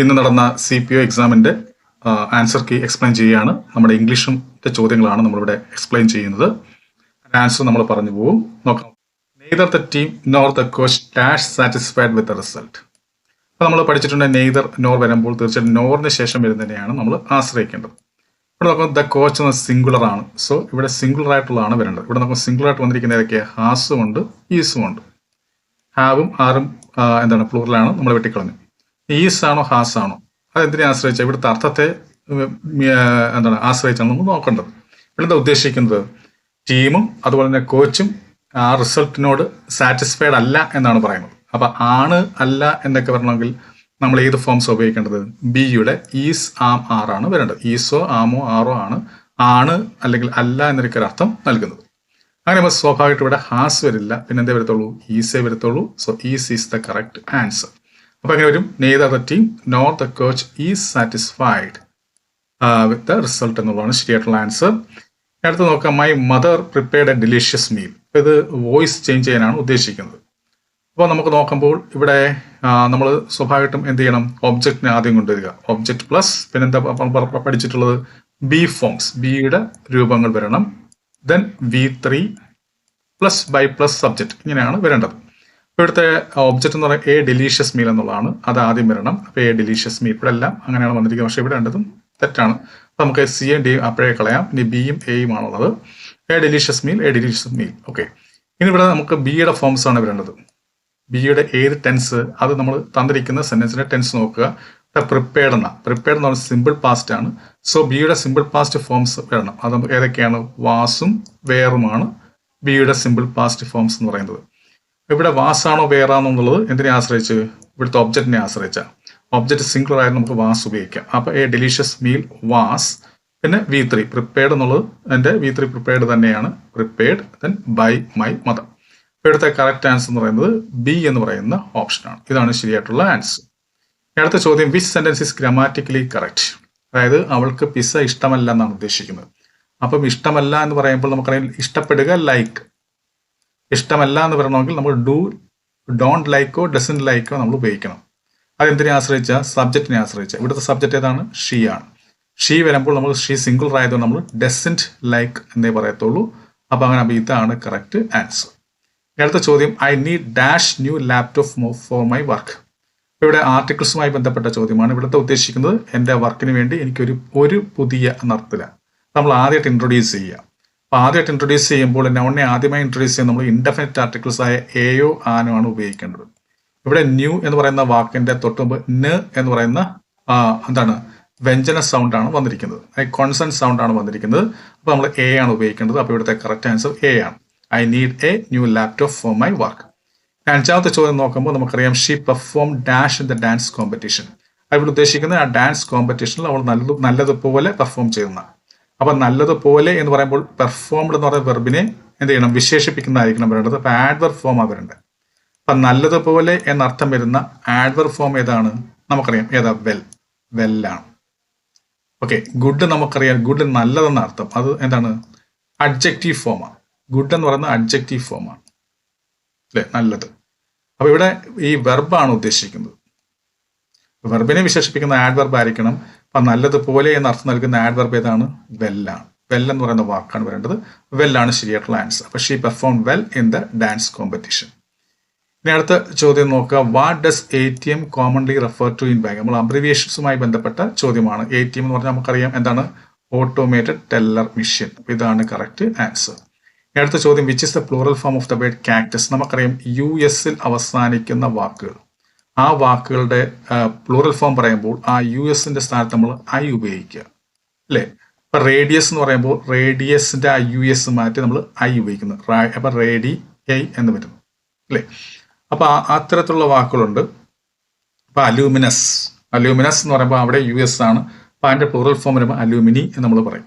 ഇന്ന് നടന്ന C P O എക്സാമിന്റെ ആൻസർ കീ എക്സ്പ്ലെയിൻ ചെയ്യുകയാണ്. നമ്മുടെ ഇംഗ്ലീഷിന്റെ ചോദ്യങ്ങളാണ് നമ്മളിവിടെ എക്സ്പ്ലെയിൻ ചെയ്യുന്നത്. ആൻസർ നമ്മൾ പറഞ്ഞു പോകും നോക്കാം. Neither the team nor the coach dash satisfied with the result അപ്പോൾ നമ്മൾ പഠിച്ചിട്ടുണ്ട് നെയ്തർ നോർ വരുമ്പോൾ തീർച്ചയായിട്ടും നോറിന് ശേഷം വരുന്നതിനെയാണ് നമ്മൾ ആശ്രയിക്കേണ്ടത്. ഇവിടെ നോക്കാം ദ കോച്ച് എന്ന സിംഗുലർ ആണ്. സോ ഇവിടെ സിംഗുലർ ആയിട്ടുള്ളതാണ് വരേണ്ടത്. ഇവിടെ നോക്കാം സിംഗുലർ ആയിട്ട് വന്നിരിക്കുന്ന ഏതൊക്കെ? ഹാസും ഉണ്ട് ഈസും ഉണ്ട്. ഹാവും ആറും എന്താണ് പ്ലൂറലാണ് നമ്മൾ വെട്ടിക്കളഞ്ഞു. ഈസ് ആണോ ഹാസ് ആണോ അത് എന്തിനെ ആശ്രയിച്ച ഇവിടുത്തെ അർത്ഥത്തെ എന്താണ് ആശ്രയിച്ചാണ് നമ്മൾ നോക്കേണ്ടത്. ഇവിടെന്താ ഉദ്ദേശിക്കുന്നത്? ടീമും അതുപോലെ തന്നെ കോച്ചും ആ റിസൾട്ടിനോട് സാറ്റിസ്ഫൈഡ് അല്ല എന്നാണ് പറയുന്നത്. അപ്പൊ ആണ് അല്ല എന്നൊക്കെ പറയണമെങ്കിൽ നമ്മൾ ഏത് ഫോംസ് ഉപയോഗിക്കേണ്ടത്? ബിയുടെ ഈസ് ആം ആർ ആണ് വരേണ്ടത്. ഈസോ ആമോ ആറോ ആണ് ആണ് അല്ലെങ്കിൽ അല്ല എന്നൊക്കെ ഒരു അർത്ഥം നൽകുന്നത്. അങ്ങനെ സ്വാഭാവികമായിട്ട് ഇവിടെ ഹാസ് വരില്ല. പിന്നെന്തേ വരത്തുള്ളൂ? ഈസേ വരത്തുള്ളൂ. So is is the correct answer. അപ്പൊ അങ്ങനെ വരും neither the team nor the coach is satisfied with the result എന്നുള്ളതാണ് ശരിയായിട്ടുള്ള ആൻസർ അടുത്ത് നോക്കാം. My mother prepared a delicious meal ഇത് വോയിസ് ചേഞ്ച് ചെയ്യാനാണ് ഉദ്ദേശിക്കുന്നത്. അപ്പോൾ നമുക്ക് നോക്കുമ്പോൾ ഇവിടെ നമ്മൾ സ്വാഭാവികമായിട്ടും എന്ത് ചെയ്യണം? ഒബ്ജക്റ്റിനെ ആദ്യം കൊണ്ടുവരിക. ഒബ്ജക്റ്റ് പ്ലസ് പിന്നെന്താ പഠിച്ചിട്ടുള്ളത്? ബി ഫോംസ് ബിയുടെ രൂപങ്ങൾ വരണം. Then V three plus by plus subject ഇങ്ങനെയാണ് വരേണ്ടത്. അപ്പോൾ ഇവിടുത്തെ ഒബ്ജക്റ്റ് എന്ന് പറയുന്നത് എ ഡെലീഷ്യസ് മീൽ എന്നുള്ളതാണ്. അത് ആദ്യം വരണം. അപ്പോൾ എ ഡെലീഷ്യസ് മീൽ ഇവിടെ എല്ലാം അങ്ങനെയാണ് വന്നിരിക്കുന്നത്. പക്ഷേ ഇവിടെ രണ്ടതും തെറ്റാണ്. അപ്പോൾ നമുക്ക് സി എൻ ഡി അപ്പോഴേ കളയാം. ഇനി ബിയും എയും ആണുള്ളത്. A delicious meal a delicious meal okay ഇനി ഇവിടെ നമുക്ക് ബിയുടെ ഫോംസ് ആണ് വരേണ്ടത്. ബിയുടെ ഏത് ടെൻസ് അത് നമ്മൾ തന്നിരിക്കുന്ന സെന്റൻസിന്റെ ടെൻസ് നോക്കുക. പ്രിപ്പയർഡ് എന്ന. പ്രിപ്പയർഡ് എന്ന് പറഞ്ഞാൽ സിമ്പിൾ പാസ്റ്റ് ആണ്. സോ ബിയുടെ സിമ്പിൾ പാസ്റ്റ് ഫോംസ് വരണം. അത് ഏതൊക്കെയാണ്? വാസും വേറുമാണ് ബിയുടെ സിമ്പിൾ പാസ്റ്റ് ഫോംസ് എന്ന് പറയുന്നത്. ഇവിടെ വാസാണോ വേറാണോ എന്നുള്ളത് എന്തിനെ ആശ്രയിച്ച്? ഇവിടുത്തെ ഒബ്ജക്റ്റിനെ ആശ്രയിച്ച. ഒബ്ജക്റ്റ് സിംഗിളർ ആയിട്ട് നമുക്ക് വാസ് ഉപയോഗിക്കാം. അപ്പോൾ എ ഡെലീഷ്യസ് മീൽ വാസ് പിന്നെ വി ത്രീ പ്രിപ്പയർഡ് എന്നുള്ളത് എന്റെ വി ത്രീ പ്രിപ്പയർഡ് തന്നെയാണ്. Prepared then by my mother ഇവിടുത്തെ കറക്റ്റ് ആൻസർ എന്ന് പറയുന്നത് ബി എന്ന് പറയുന്ന ഓപ്ഷനാണ് ഇതാണ് ശരിയായിട്ടുള്ള ആൻസർ അടുത്ത ചോദ്യം which sentence is grammatically correct അതായത് അവൾക്ക് പിസ്സ ഇഷ്ടമല്ല എന്നാണ് ഉദ്ദേശിക്കുന്നത്. അപ്പം ഇഷ്ടമല്ല എന്ന് പറയുമ്പോൾ നമുക്കറിയാം ഇഷ്ടപ്പെടുക ലൈക്ക് ഇഷ്ടമല്ല എന്ന് പറയണമെങ്കിൽ നമ്മൾ ഡു ഡോണ്ട് ലൈക്കോ ഡസൻ ലൈക്കോ നമ്മൾ ഉപയോഗിക്കണം. അതെന്തിനെ ആശ്രയിച്ച? സബ്ജക്റ്റിനെ ആശ്രയിച്ച. ഇവിടുത്തെ സബ്ജക്റ്റ് ഏതാണ്? ഷീ ആണ്. ഷീ വരുമ്പോൾ നമ്മൾ ഷീ സിംഗിൾ ആയതുകൊണ്ട് നമ്മൾ ഡസന്റ് ലൈക്ക് എന്നേ പറയത്തുള്ളൂ. അപ്പോൾ അങ്ങനെ അപ്പൊ ഇതാണ് കറക്റ്റ് ആൻസർ അടുത്ത ചോദ്യം I need dash new laptop for my work ഇവിടെ ആർട്ടിക്കിൾസുമായി ബന്ധപ്പെട്ട ചോദ്യമാണ്. ഇവിടുത്തെ ഉദ്ദേശിക്കുന്നത് എന്റെ വർക്കിന് വേണ്ടി എനിക്കൊരു ഒരു പുതിയ എന്നർത്ഥത്തിലാണ് നമ്മൾ ആദ്യമായിട്ട് ഇൻട്രൊഡ്യൂസ് ചെയ്യുക. അപ്പൊ ആദ്യമായിട്ട് ഇൻട്രൊഡ്യൂസ് ചെയ്യുമ്പോൾ നൗണിനെ ആദ്യമായി ഇൻട്രൊഡ്യൂസ് ചെയ്യുന്ന നമ്മൾ ഇൻഡെഫിനറ്റ് ആർട്ടിക്കിൾസ് ആയ എയോ ആനോ ആണ് ഉപയോഗിക്കേണ്ടത്. ഇവിടെ ന്യൂ എന്ന് പറയുന്ന വാക്കിന്റെ തൊട്ടുമുമ്പ് ന് എന്ന് പറയുന്ന എന്താണ് വ്യഞ്ജന സൗണ്ട് ആണ് വന്നിരിക്കുന്നത്. കോൺസൺ സൗണ്ട് ആണ് വന്നിരിക്കുന്നത്. അപ്പോൾ നമ്മൾ എ ആണ് ഉപയോഗിക്കേണ്ടത്. അപ്പോൾ ഇവിടുത്തെ കറക്റ്റ് ആൻസർ എ ആണ്. I need a new laptop for my work അഞ്ചാമത്തെ ചോദ്യം നോക്കുമ്പോൾ നമുക്കറിയാം she perform dash in the dance competition അവിടെ ഉദ്ദേശിക്കുന്നത് ആ ഡാൻസ് കോമ്പറ്റീഷനിൽ അവൾ നല്ല നല്ലതുപോലെ പെർഫോം ചെയ്യുന്ന അപ്പൊ നല്ലതുപോലെ എന്ന് പറയുമ്പോൾ പെർഫോംഡ് എന്ന് പറയുന്ന വെർബിനെ എന്ത് ചെയ്യണം? വിശേഷിപ്പിക്കുന്നതായിരിക്കണം വരേണ്ടത്. അപ്പൊ ആഡ്വർ ആ വരേണ്ടത്. അപ്പൊ നല്ലതുപോലെ എന്നർത്ഥം വരുന്ന ആഡ്വർ ഫോം ഏതാണ്? നമുക്കറിയാം. ഏതാ? വെൽ വെല്ലാണ് ഓക്കെ ഗുഡ് നമുക്കറിയാം. ഗുഡ് നല്ലതെന്ന അർത്ഥം. അത് എന്താണ്? അഡ്ജക്റ്റീവ് ഫോമാണ് ഗുഡ് എന്ന് പറയുന്ന അഡ്ജക്റ്റീവ് ഫോമാണ് അല്ലെ? നല്ലത്. അപ്പോൾ ഇവിടെ ഈ വെർബാണ് ഉദ്ദേശിക്കുന്നത്. വെർബിനെ വിശേഷിപ്പിക്കുന്ന ആഡ് വെർബ് ആയിരിക്കണം. അപ്പൊ നല്ലതുപോലെ എന്ന് അർത്ഥം നൽകുന്ന ആഡ്വർബ് ഏതാണ്? വെല്ലാണ് വെൽ എന്ന് പറയുന്ന വാക്കാണ് വരേണ്ടത്. വെല്ലാണ് ശരിയായിട്ടുള്ള ആൻസർ അപ്പോൾ she perform well in the dance competition ഇനി അടുത്ത ചോദ്യം നോക്കുക. What does A T M commonly refer to in bank നമ്മൾ അബ്രിവിയേഷൻസുമായി ബന്ധപ്പെട്ട ചോദ്യമാണ്. എ ടി എം എന്ന് പറഞ്ഞാൽ നമുക്കറിയാം എന്താണ്? ഓട്ടോമേറ്റഡ് ടെല്ലർ മെഷീൻ ഇതാണ് കറക്റ്റ് ആൻസർ അടുത്ത ചോദ്യം which is the plural form of the word cactus നമുക്കറിയാം യു എസിൽ അവസാനിക്കുന്ന വാക്കുകൾ. ആ വാക്കുകളുടെ പ്ലൂറൽ ഫോം പറയുമ്പോൾ ആ യു എസിന്റെ സ്ഥാനത്ത് നമ്മൾ ഐ ഉപയോഗിക്കുക. അല്ലേ? ഇപ്പൊ റേഡിയസ് എന്ന് പറയുമ്പോൾ റേഡിയസിന്റെ ആ യു എസ് മാറ്റി നമ്മൾ ഐ ഉപയോഗിക്കുന്നു. അപ്പം റേഡി ഐ എന്ന് വരുന്നു അല്ലേ? അപ്പൊ ആ- അത്തരത്തിലുള്ള വാക്കുകളുണ്ട്. അപ്പൊ അലൂമിനസ് അലൂമിനസ് എന്ന് പറയുമ്പോൾ അവിടെ യു എസ് ആണ്. അപ്പൊ അതിന്റെ പ്ലൂറൽ ഫോം വരുമ്പോൾ അലൂമിനി എന്ന് നമ്മൾ പറയും.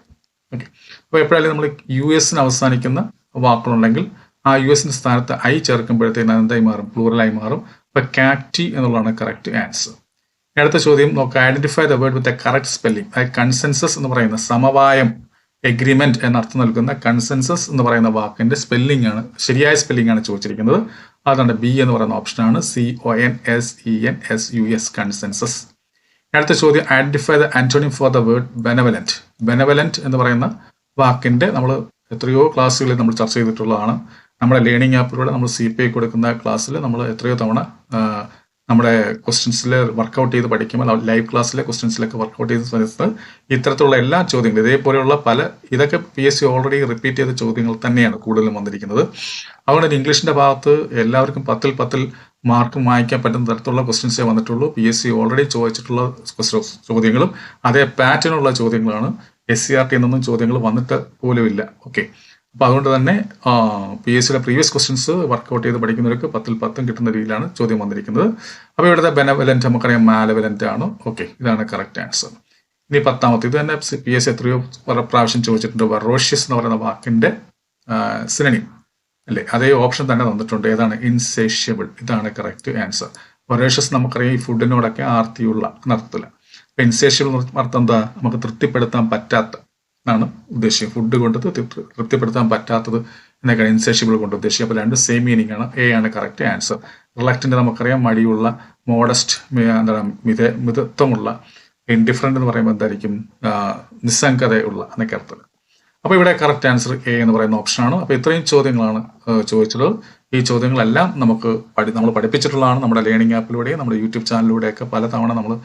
ഓക്കെ അപ്പോൾ എപ്പോഴായാലും നമ്മൾ യു എസിന് അവസാനിക്കുന്ന വാക്കുകളുണ്ടെങ്കിൽ ആ യു എസിന്റെ സ്ഥാനത്ത് ഐ ചേർക്കുമ്പോഴത്തേന് എന്തായി മാറും? പ്ലൂറലായി മാറും. അപ്പൊ കാറ്റി എന്നുള്ളതാണ് കറക്റ്റ് ആൻസർ അടുത്ത ചോദ്യം നോക്കുക identify the word with a correct spelling അതായത് കൺസെൻസസ് എന്ന് പറയുന്ന സമവായം എഗ്രിമെന്റ് എന്നർത്ഥം നൽകുന്ന കൺസെൻസസ് എന്ന് പറയുന്ന വാക്കിന്റെ സ്പെല്ലിംഗ് ആണ് ശരിയായ സ്പെല്ലിംഗ് ആണ് ചോദിച്ചിരിക്കുന്നത്. അതാണ് ബി എന്ന് പറയുന്ന ഓപ്ഷനാണ് C O N S E N S U S consensus അടുത്ത ചോദ്യം identify the antonym for the word benevolent benevolent എന്ന് പറയുന്ന വാക്കിന്റെ നമ്മൾ എത്രയോ ക്ലാസ്സുകളിൽ നമ്മൾ ചർച്ച ചെയ്തിട്ടുള്ളതാണ്. നമ്മുടെ ലേണിംഗ് ആപ്പിലൂടെ നമ്മൾ സി പി ഐ കൊടുക്കുന്ന ക്ലാസ്സിൽ നമ്മൾ എത്രയോ തവണ നമ്മുടെ ക്വസ്റ്റ്യൻസിൽ വർക്കൗട്ട് ചെയ്ത് പഠിക്കുമ്പോൾ ലൈവ് ക്ലാസ്സിലെ ക്വസ്റ്റ്യൻസിലൊക്കെ വർക്കൗട്ട് ചെയ്ത് സമയത്ത് ഇത്തരത്തിലുള്ള എല്ലാ ചോദ്യങ്ങളും ഇതേപോലെയുള്ള പല ഇതൊക്കെ P S C already repeat ചെയ്ത ചോദ്യങ്ങൾ തന്നെയാണ് കൂടുതലും വന്നിരിക്കുന്നത്. അതുകൊണ്ട് തന്നെ ഇംഗ്ലീഷിന്റെ ഭാഗത്ത് എല്ലാവർക്കും പത്തിൽ പത്തിൽ മാർക്ക് വാങ്ങിക്കാൻ പറ്റുന്ന തരത്തിലുള്ള ക്വസ്റ്റ്യൻസേ വന്നിട്ടുള്ളൂ. പി എസ് സി ഓൾറെഡി ചോദിച്ചിട്ടുള്ള ചോദ്യങ്ങളും അതേ പാറ്റേണുള്ള ചോദ്യങ്ങളാണ് എസ് സി ആർ ടി എന്നൊന്നും ചോദ്യങ്ങൾ വന്നിട്ട് പോലുമില്ല. ഓക്കെ അപ്പൊ അതുകൊണ്ട് തന്നെ പി എസ് സിയുടെ പ്രീവിയസ് ക്വസ്റ്റ്യൻസ് വർക്കൗട്ട് ചെയ്ത് പഠിക്കുന്നവർക്ക് പത്തിൽ പത്തും കിട്ടുന്ന രീതിയിലാണ് ചോദ്യം വന്നിരിക്കുന്നത്. അപ്പോൾ ഇവിടുത്തെ ബെനവലന്റ് നമുക്കറിയാം മാലവലന്റ് ആണ്? ഓക്കെ ഇതാണ് കറക്റ്റ് ആൻസർ ഇനി പത്താമത്തെ ഇത് തന്നെ പി എസ് എത്രയോ പ്രാവശ്യം ചോദിച്ചിട്ടുണ്ട്. വറോഷ്യസ് എന്ന് പറയുന്ന വാക്കിന്റെ സിനണിം അല്ലേ? അതേ ഓപ്ഷൻ തന്നെ തന്നിട്ടുണ്ട്. ഏതാണ്? ഇൻസേഷ്യബിൾ ഇതാണ് കറക്റ്റ് ആൻസർ വറേഷ്യസ് നമുക്കറിയാം ഈ ഫുഡിനോടൊക്കെ ആർത്തിയുള്ള എന്നർത്ഥത്തില്ല അപ്പൊ ഇൻസേഷ്യബിൾ അർത്ഥം എന്താ? നമുക്ക് തൃപ്തിപ്പെടുത്താൻ പറ്റാത്ത എന്നാണ് ഉദ്ദേശിക്കുക ഫുഡ് കൊണ്ട് തൃപ്തി- തൃപ്തിപ്പെടുത്താൻ പറ്റാത്തത് എന്നൊക്കെയാണ് ഇൻസേഷ്യബിൾ കൊണ്ട് ഉദ്ദേശിക്കുക അപ്പോൾ രണ്ട് സെയിം മീനിങ് ആണ്. എ ആണ് കറക്റ്റ് ആൻസർ റിലക്റ്റിന്റെ നമുക്കറിയാം മടിയുള്ള മോഡസ്റ്റ് എന്താണ് മിത മിതത്വമുള്ള ഇൻഡിഫറെന്റ് എന്ന് പറയുമ്പോൾ എന്തായിരിക്കും? നിസ്സംഗതയുള്ള എന്നൊക്കെ അർത്ഥം. അപ്പോൾ ഇവിടെ കറക്റ്റ് ആൻസർ എ എന്ന് പറയുന്ന ഓപ്ഷനാണ് അപ്പോൾ ഇത്രയും ചോദ്യങ്ങളാണ് ചോദിച്ചിട്ടുള്ളത്. ഈ ചോദ്യങ്ങളെല്ലാം നമുക്ക് പഠി നമ്മൾ പഠിപ്പിച്ചിട്ടുള്ളതാണ്. നമ്മുടെ ലേണിംഗ് ആപ്പിലൂടെയും നമ്മുടെ യൂട്യൂബ് ചാനലിലൂടെയൊക്കെ പലതവണ നമ്മൾ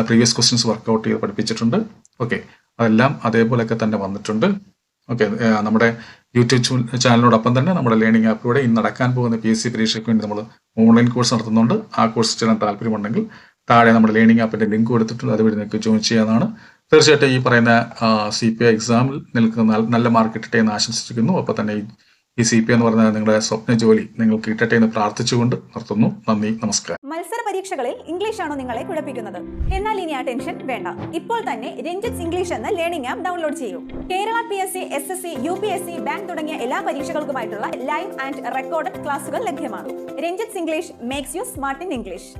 പ്രീവിയസ് ക്വസ്റ്റ്യൻസ് വർക്കൗട്ട് ചെയ്ത് പഠിപ്പിച്ചിട്ടുണ്ട്. ഓക്കെ അതെല്ലാം അതേപോലെയൊക്കെ തന്നെ വന്നിട്ടുണ്ട്. ഓക്കെ നമ്മുടെ യൂട്യൂബ് ചാനലിനോടൊപ്പം തന്നെ നമ്മുടെ ലേണിംഗ് ആപ്പിലൂടെ ഇന്ന് നടക്കാൻ പോകുന്ന പി എസ് സി പരീക്ഷയ്ക്ക് വേണ്ടി നമ്മൾ ഓൺലൈൻ കോഴ്സ് നടത്തുന്നുണ്ട്. ആ കോഴ്സ് ചെയ്യാൻ താല്പര്യമുണ്ടെങ്കിൽ താഴെ നമ്മുടെ ലേണിംഗ് ആപ്പിന്റെ ലിങ്ക് കൊടുത്തിട്ടുണ്ട്. അതുവഴി നിങ്ങൾക്ക് ജോയിൻ ചെയ്യാനാണ് തീർച്ചയായിട്ടും ഈ പറയുന്ന സി പി ഐ എക്സാമിൽ നിൽക്കുന്ന നല്ല മാർക്ക് കിട്ടട്ടെ എന്ന് ആശംസിക്കുന്നു അപ്പോൾ തന്നെ ഈ സി പി എന്ന് പറഞ്ഞ നിങ്ങളുടെ സ്വപ്ന ജോലി നിങ്ങൾക്ക് കിട്ടട്ടെ എന്ന് പ്രാർത്ഥിച്ചുകൊണ്ട് നിർത്തുന്നു. നന്ദി നമസ്കാരം. മത്സര പരീക്ഷകളിൽ ഇംഗ്ലീഷ് ആണോ നിങ്ങളെ കുഴപ്പിക്കുന്നത്. എന്നാൽ ഇനി ആ ടെൻഷൻ വേണ്ട. ഇപ്പോൾ തന്നെ രഞ്ജിത്ത് ഇംഗ്ലീഷ് എന്ന ലേണിംഗ് ആപ്പ് ഡൗൺലോഡ് ചെയ്യൂ. Kerala P S C S S C U P S C bank തുടങ്ങിയ എല്ലാ പരീക്ഷകൾക്കുമായിട്ടുള്ള ലൈവ് ആൻഡ് റെക്കോർഡഡ് ക്ലാസുകൾ ലഭ്യമാണ്. Ranjith English makes you smart in English